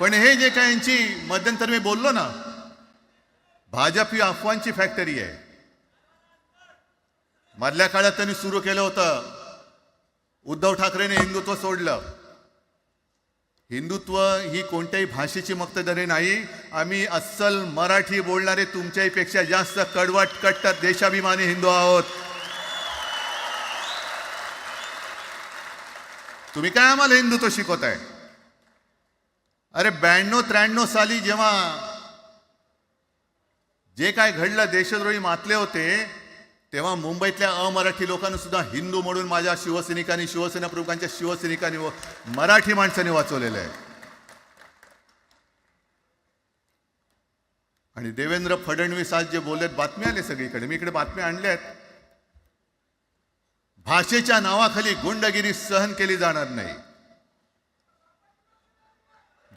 पण हे जे काय यांची मध्यंतर मी बोललो ना भाजप ही अफवांची फॅक्टरी आहे. मधल्या काळात त्यांनी सुरू केलं होतं उद्धव ठाकरेने हिंदुत्व सोडलं. हिंदुत्व ही कोणत्याही भाषेची मक्तदरे नाही आम्ही अस्सल मराठी बोलणारे तुमच्याही पेक्षा जास्त कडवट कट्टर देशाभिमानी हिंदू आहोत. तुम्ही काय आम्हाला हिंदुत्व शिकवताय? अरे ब्याण्णव त्र्याण्णव साली जेव्हा जे काय घडलं देशद्रोही मातले होते तेव्हा मुंबईतल्या अमराठी लोकांना सुद्धा हिंदू म्हणून माझ्या शिवसैनिकांनी शिवसेना प्रमुखांच्या शिवसैनिकांनी मराठी माणसांनी वाचवलेलं आहे. आणि देवेंद्र फडणवीस आज जे बोललेत बातम्या आले सगळीकडे. मी इकडे बातम्या आणल्या आहेत. भाषेच्या नावाखाली गुंडगिरी सहन केली जाणार नाही.